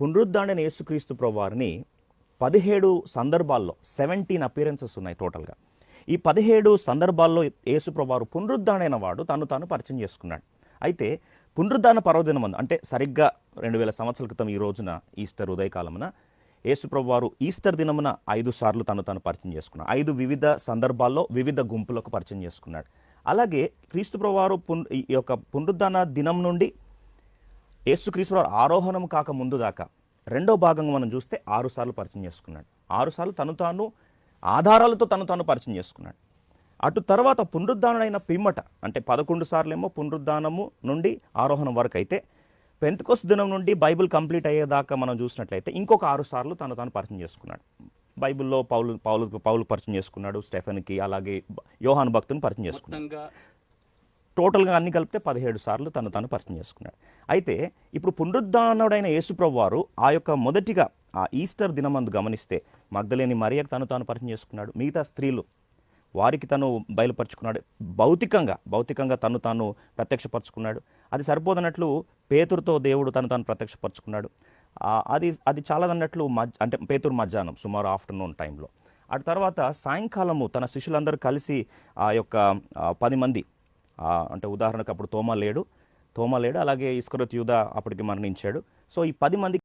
పునరుద్ధాండైన యేసుక్రీస్తు ప్రభువారిని పదిహేడు సందర్భాల్లో సెవెంటీన్ అపీరెన్సెస్ ఉన్నాయి టోటల్గా. ఈ పదిహేడు సందర్భాల్లో యేసుప్రభువారు ప్రభువారు వాడు తను తాను పరిచయం చేసుకున్నాడు. అయితే పునరుద్ధాన పర్వదినం అందు అంటే సరిగ్గా రెండు వేల సంవత్సరాల క్రితం ఈ రోజున ఈస్టర్ ఉదయకాలమున యేసుప్రభు వారు ఈస్టర్ దినమున ఐదు సార్లు తను తను పరిచయం చేసుకున్నాడు. ఐదు వివిధ సందర్భాల్లో వివిధ గుంపులకు పరిచయం చేసుకున్నాడు. అలాగే క్రీస్తు ప్రభువారు పున్ ఈ యొక్క పునరుద్ధాన దినం నుండి యేసుక్రీస్తు వారు ఆరోహణం కాక ముందు దాకా రెండో భాగంగా మనం చూస్తే ఆరుసార్లు పరిచయం చేసుకున్నాడు. ఆరుసార్లు తను తాను ఆధారాలతో తను తాను పరిచయం చేసుకున్నాడు. అటు తర్వాత పునరుద్ధానమైన పిమ్మట అంటే పదకొండు సార్లేమో పునరుద్ధానము నుండి ఆరోహణం వరకు అయితే పెంతకోస్ దినం నుండి బైబిల్ కంప్లీట్ అయ్యేదాకా మనం చూసినట్లయితే ఇంకొక ఆరు సార్లు తను తాను పరిచయం చేసుకున్నాడు. బైబిల్లో పౌలు పౌలు పౌలు పరిచయం చేసుకున్నాడు స్టెఫెన్కి అలాగే యోహాన్ భక్తుని పరిచయం చేసుకున్నాడు. టోటల్గా అన్ని కలిపితే పదిహేడు సార్లు తను తను పరిచయం చేసుకున్నాడు. అయితే ఇప్పుడు పునరుద్ధానుడైన యేసుప్రభు వారు ఆ యొక్క మొదటిగా ఆ ఈస్టర్ దినమందు గమనిస్తే మగ్గలేని మరియకు తను తాను పరిచయం చేసుకున్నాడు. మిగతా స్త్రీలు వారికి తను బయలుపరుచుకున్నాడు. భౌతికంగా భౌతికంగా తను తాను ప్రత్యక్షపరుచుకున్నాడు. అది సరిపోదన్నట్లు పేతురుతో దేవుడు తను తాను ప్రత్యక్షపరుచుకున్నాడు. అది అది చాలాదన్నట్లు మధ్య అంటే పేతురు మధ్యాహ్నం సుమారు ఆఫ్టర్నూన్ టైంలో. అటు తర్వాత సాయంకాలము తన శిష్యులందరూ కలిసి ఆ యొక్క పది మంది అంటే ఉదాహరణకు అప్పుడు తోమా లేడు. తోమా లేడు అలాగే ఇస్కరత్ యూదా అప్పటికి మరణించాడు. సో ఈ పది మంది